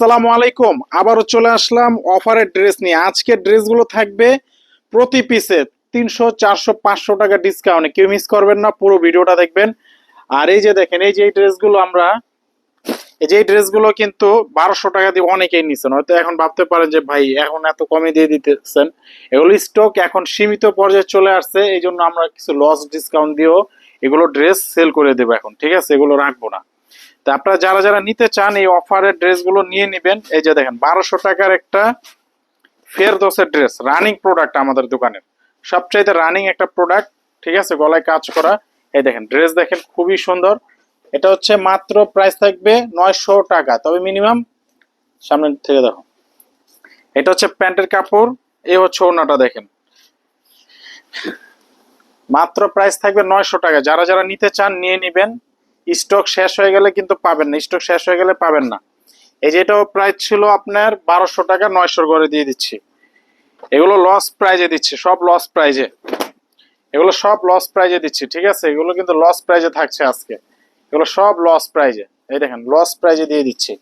আসসালামু আলাইকুম। আবারও চলে আসলাম অফারের ড্রেস নিয়ে। আজকের ড্রেসগুলো থাকবে প্রতি পিসে তিনশো, চারশো, পাঁচশো টাকা ডিসকাউন্টে। কেউ মিস করবেন না, পুরো ভিডিওটা দেখবেন। আর এই যে দেখেন, এই যে এই ড্রেসগুলো আমরা, এই যে এই ড্রেসগুলো কিন্তু বারোশো টাকা দিয়ে অনেকেই নিচ্ছেন হয়তো এখন ভাবতে পারেন যে, ভাই, এখন এত কমে দিয়ে দিতেছেন। এগুলো স্টক এখন সীমিত পর্যায়ে চলে আসছে। এই জন্য আমরা কিছু লস ডিসকাউন্ট দিয়েও এগুলো ড্রেস সেল করে দেবো এখন। ঠিক আছে? এগুলো রাখব না। তা আপনারা যারা যারা নিতে চান এই অফারের ড্রেসগুলো নিয়ে নেবেন। এই যে দেখেন, বারোশো টাকার একটা ফেরদোসের ড্রেস, রানিং প্রোডাক্ট আমাদের দোকানের। সবচাইতে রানিং একটা প্রোডাক্ট, ঠিক আছে, গলায় কাজ করা। এই দেখেন, ড্রেস দেখেন, খুবই সুন্দর। এটা হচ্ছে মাত্র প্রাইস থাকবে নয়শো টাকা, তবে মিনিমাম সামনে থেকে দেখো। এটা হচ্ছে প্যান্টের কাপড় এ হচ্ছে ওড়নাটা দেখেন। মাত্র প্রাইস থাকবে নয়শো টাকা। যারা যারা নিতে চান, নিয়ে নিবেন। স্টক শেষ হয়ে গেলে কিন্তু পাবেন না, স্টক শেষ হয়ে গেলে পাবেন না। এই যেটাও প্রাইস ছিল আপনার বারোশো টাকা, নয়শোর করে দিয়ে দিচ্ছি। এগুলো লস প্রাইজে দিচ্ছি, সব লস প্রাইজে এগুলো সব লস প্রাইজে দিচ্ছি, ঠিক আছে? এগুলো কিন্তু লস প্রাইজে থাকছে আজকে। এগুলো সব লস প্রাইজে এই দেখেন লস প্রাইজে দিয়ে দিচ্ছি।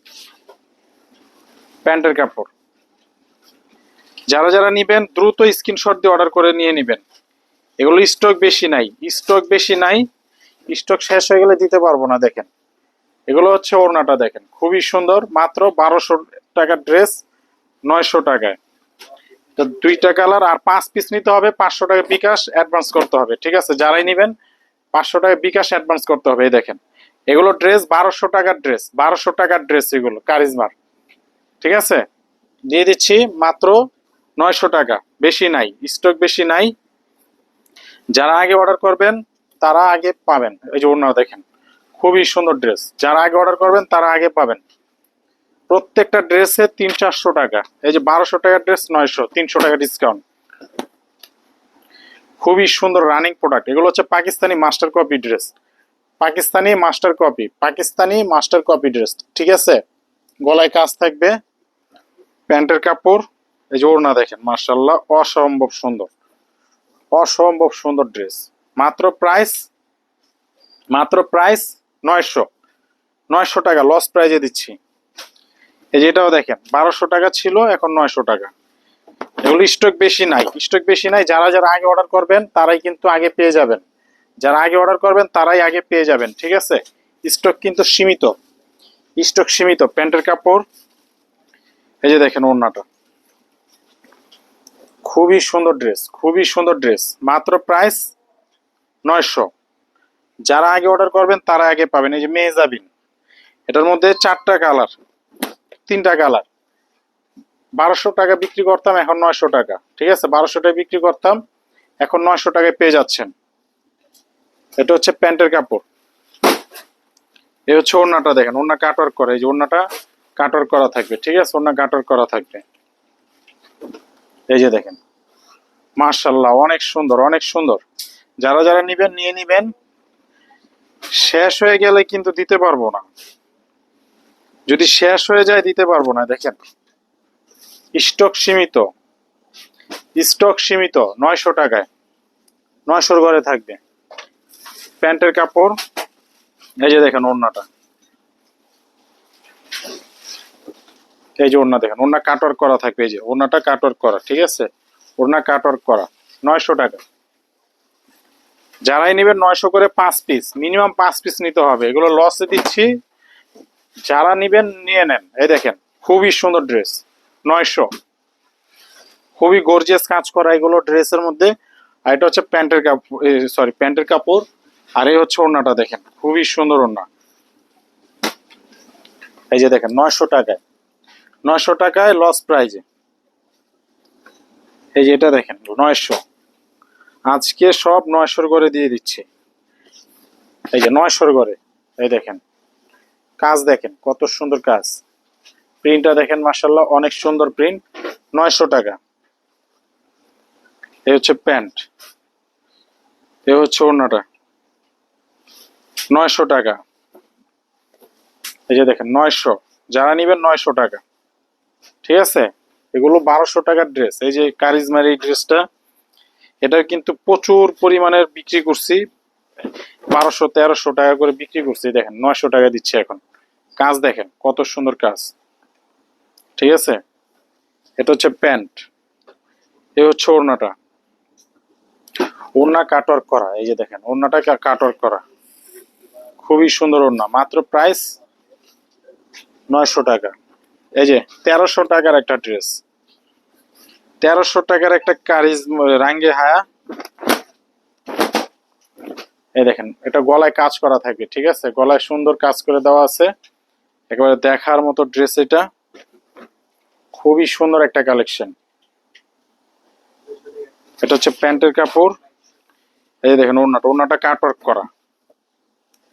প্যান্টের কাপড়। যারা যারা নিবেন, দ্রুত স্ক্রিনশট দিয়ে অর্ডার করে নিয়ে নিবেন। এগুলো স্টক বেশি নাই স্টক বেশি নাই স্টক শেষ হয়ে গেলে দিতে পারব না, দেখেন। এগুলো হচ্ছে ওড়নাটা, দেখেন। খুবই সুন্দর, মাত্র বারোশো টাকার ড্রেস, নয়শো টাকায়। তো দুইটা কালার, আর পাঁচ পিস নিতে হবে, পাঁচশো টাকা বিকাশ অ্যাডভান্স করতে হবে, ঠিক আছে? যারাই নেবেন, পাঁচশো টাকা বিকাশ অ্যাডভান্স করতে হবে, এই দেখেন। এগুলো ড্রেস, বারোশো টাকার ড্রেস, বারোশো টাকার ড্রেস এগুলো, কারিজমার, ঠিক আছে? দিয়ে দিচ্ছি মাত্র নয়শো টাকা, বেশি নাই, স্টক বেশি নাই। যারা আগে অর্ডার করবেন তারা আগে পাবেন। এই যে ওনারা দেখেন, খুবই সুন্দর ড্রেস। যারা আগে অর্ডার করবেন, তারা আগে পাবেন। প্রত্যেকটা ড্রেসে তিন চারশো টাকা। এই যে বারোশো টাকার ড্রেস, নয়শো, তিনশো টাকা ডিসকাউন্ট খুবই সুন্দর রানিং প্রোডাক্ট এগুলো হচ্ছে Pakistani master copy dress Pakistani master copy Pakistani master copy dress ঠিক আছে? গলায় কাজ থাকবে, প্যান্টের কাপড়, এই যে ওড়না দেখেন মার্শাল্লাহ অসম্ভব সুন্দর। অসম্ভব সুন্দর ড্রেস মাত্র প্রাইস মাত্র প্রাইস নয়শো। নয়শো টাকা লস প্রাইজে দিচ্ছি। এই যেটাও দেখেন, বারোশো টাকা ছিল, এখন নয়শো টাকা। এগুলো স্টক বেশি নাই। স্টক বেশি নাই, যারা যারা আগে অর্ডার করবেন, তারাই কিন্তু আগে পেয়ে যাবেন। যারা আগে অর্ডার করবেন, তারাই আগে পেয়ে যাবেন, ঠিক আছে? স্টক কিন্তু সীমিত। স্টক সীমিত, প্যান্টের কাপড়। এই যে দেখেন ওড়নাটা। খুবই সুন্দর ড্রেস খুবই সুন্দর ড্রেস মাত্র প্রাইস নয়শো। যারা আগে অর্ডার করবেন, তারা আগে পাবেন। এই যে মেহজাবিন এটার মধ্যে চারটা কালার তিনটা কালার বারোশো টাকা বিক্রি করতাম, এখন নয়শো টাকা। ঠিক আছে? বারোশো টাকা বিক্রি করতাম, এখন নয়শো টাকায় পেয়ে যাচ্ছেন। এটা হচ্ছে প্যান্টের কাপড়। এই হচ্ছে ওড়নাটা দেখেন, ওড়না কাটওয়ার্ক করে। এই যে ওড়নাটা কাটওয়ার্ক করা থাকবে, ঠিক আছে? ওড়না কাটওয়ার্ক করা থাকবে। এই যে দেখেন মার্শাল্লাহ অনেক সুন্দর অনেক সুন্দর। যারা যারা নিবেন, নিয়ে নিবেন। শেষ হয়ে গেলে কিন্তু দিতে পারব না। যদি শেষ হয়ে যায়, দিতে পারব না, দেখেন। স্টক সীমিত। স্টক সীমিত, নয়শো টাকায়। নয়শোর ঘরে থাকবে। প্যান্টের কাপড়, এই যে দেখেন ওড়নাটা। এই যে ওড়না দেখেন, ওড়না কাটওয়ার্ক করা থাকবে, এই যে ওড়নাটা কাটওয়ার্ক করা, ঠিক আছে? ওড়না কাটওয়ার্ক করা, নয়শো টাকা যারাই নেবেন নয়শো করে পাঁচ পিস মিনিমাম পাঁচ পিস নিতে হবে। এগুলো লসে দিচ্ছি। যারা নিবেন, নিয়ে নেন। এই দেখেন, খুবই সুন্দর ড্রেস নয়শো। খুবই গর্জিয়াস কাজ করা এগুলো ড্রেসের মধ্যে। আর এটা হচ্ছে প্যান্টের কাপড় সরি প্যান্টের কাপড়। আর এই হচ্ছে ওড়নাটা দেখেন, খুবই সুন্দর ওড়না। এই যে দেখেন, নয়শো টাকায়। নয়শো টাকায় লস প্রাইজে এই যে এটা দেখেন, নয়শো। আজকে সব নয়শোর করে দিয়ে দিচ্ছি। এই যে নয়শোর করে এই দেখেন। কাজ দেখেন, কত সুন্দর কাজ। প্রিন্টটা দেখেন মার্শাল্লাহ অনেক সুন্দর প্রিন্ট, নয়শো টাকা। এই হচ্ছে প্যান্ট। এ হচ্ছে ওড়নাটা। নয়শো টাকা। এই যে দেখেন, নয়শো। যারা নিবেন নয়শো টাকা। ঠিক আছে? এগুলো বারোশো টাকার ড্রেস। এই যে কারিজমার ড্রেসটা এটা কিন্তু প্রচুর পরিমাণের বিক্রি করছি। বারোশো, তেরোশো টাকা করে বিক্রি করছি, দেখেন, নয়শো টাকা দিচ্ছে এখন। কাজ দেখেন, কত সুন্দর কাজ। ঠিক আছে? এটা হচ্ছে প্যান্ট। এ হচ্ছে ওড়নাটা। ওড়না কাটওয়ার্ক করা, এই যে দেখেন, ওড়নাটা কাটওয়ার্ক করা। খুবই সুন্দর ওড়না, মাত্র প্রাইস নয়শো টাকা। এই যে, তেরোশো টাকার একটা ড্রেস তেরোশো টাকার একটা কারিজ রাঙ্গে হায়া। এই দেখেন, এটা গলায় কাজ করা থাকে, ঠিক আছে? গলায় সুন্দর কাজ করে দেওয়া আছে। একেবারে দেখার মতো ড্রেস এটা। খুবই সুন্দর একটা কালেকশন। এটা হচ্ছে প্যান্টের কাপড়। এই দেখেন, ওড়নাটা ওড়নাটা কাটওয়ার্ক করা।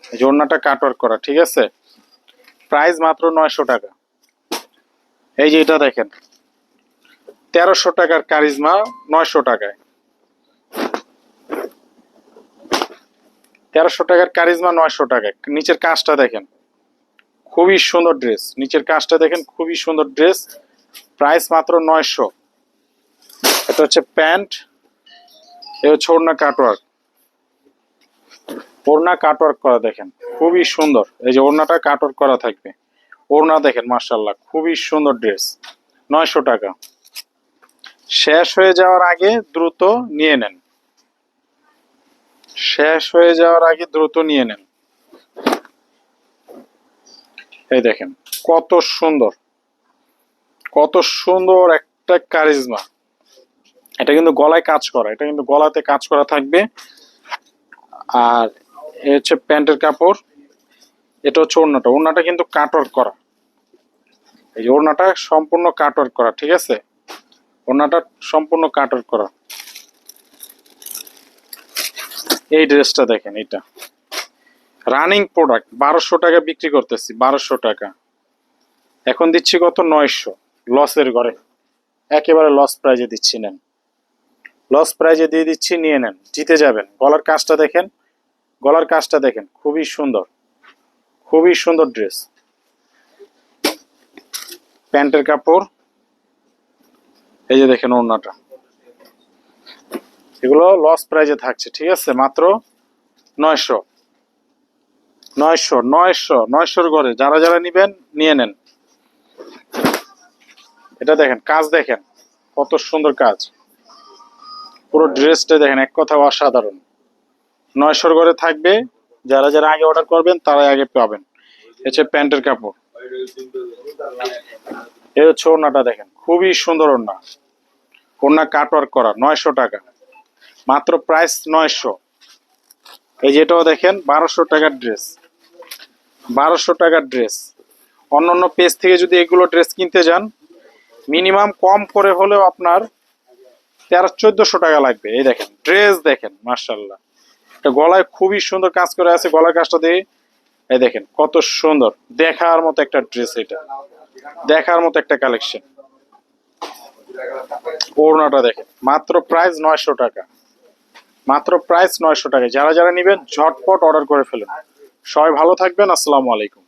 এই যে ওড়নাটা কাটওয়ার্ক করা, ঠিক আছে? প্রাইস মাত্র নয়শো টাকা। এই যে এটা দেখেন তেরোশো টাকার কারিজমা, নয়শো টাকায়। তেরোশো টাকার কারিজমা, নয়শো টাকায়। নিচের কাজটা দেখেন। খুবই সুন্দর ড্রেস। নিচের কাজটা দেখেন, খুবই সুন্দর ড্রেস। প্রাইস মাত্র নয়শো। এটা হচ্ছে প্যান্ট। এ হচ্ছে ওড়না কাটওয়ার্ক। ওড়না কাটওয়ার্ক করা দেখেন। খুবই সুন্দর। এই যে ওড়নাটা কাটওয়ার্ক করা থাকবে। ওড়না দেখেন মার্শাল্লাহ খুবই সুন্দর ড্রেস। নয়শো টাকা। শেষ হয়ে যাওয়ার আগে দ্রুত নিয়ে নেন। শেষ হয়ে যাওয়ার আগে দ্রুত নিয়ে নেন। এই দেখেন, কত সুন্দর কত সুন্দর একটা কারিজমা। এটা কিন্তু গলায় কাজ করা, এটা কিন্তু গলাতে কাজ করা থাকবে। আর এ হচ্ছে প্যান্টের কাপড়, এটা হচ্ছে ওড়নাটা। ওড়নাটা কিন্তু কাটওয়ার্ক করা। এই ওড়নাটা সম্পূর্ণ কাটওয়ার্ক করা, ঠিক আছে? ওড়নাটা সম্পূর্ণ কাটওয়ার্ক করা। এই ড্রেসটা দেখেন এটা রানিং প্রোডাক্ট, বারোশো টাকা বিক্রি করতেছি, বারোশো টাকা। এখন দিচ্ছি কত? নয়শো। লসের ঘরে। একেবারে লস প্রাইজে দিচ্ছি, নেন। লস প্রাইজে দিয়ে দিচ্ছি, নিয়ে নেন। জিতে যাবেন। গলার কাজটা দেখেন, গলার কাজটা দেখেন, খুবই সুন্দর। খুবই সুন্দর ড্রেস। প্যান্টের কাপড় এই যে দেখেন ওড়নাটা। এগুলো লস প্রাইজে থাকছে, ঠিক আছে? মাত্র নয়শো। নয়শো নয়শো, নয়শোর ঘরে। যারা যারা নিবেন, নিয়ে নেন। এটা দেখেন, কাজ দেখেন। কত সুন্দর কাজ। পুরো ড্রেসটা দেখেন, এক কথা অসাধারণ। নয়শোর ঘরে থাকবে, যারা যারা আগে অর্ডার করবেন, তারাই আগে পাবেন। হচ্ছে প্যান্টের কাপড়। এই হচ্ছে ওড়নাটা দেখেন, খুবই সুন্দর ওড়না। ওড়না কাটওয়ার্ক করা, নয়শো টাকা। মাত্র প্রাইস নয়শো। এই যেটাও দেখেন, বারোশো টাকার ড্রেস বারোশো টাকার ড্রেস অন্য অন্য পেজ থেকে যদি এগুলো ড্রেস কিনতে যান মিনিমাম কম করে হলেও আপনার তেরো, চোদ্দশো টাকা লাগবে। এই দেখেন ড্রেস দেখেন মার্শাল্লাহ এটা গলায় খুবই সুন্দর কাজ করে আছে, গলার কাজটা দিয়ে। এই দেখেন, কত সুন্দর। দেখার মতো একটা ড্রেস এটা। দেখার মতো একটা কালেকশন ওড়নাটা দেখেন। মাত্র প্রাইস নয়শো টাকা। মাত্র প্রাইস নয়শো টাকা। যারা যারা নিবেন, ঝটপট অর্ডার করে ফেলুন। সবাই ভালো থাকবেন। আসসালামু আলাইকুম।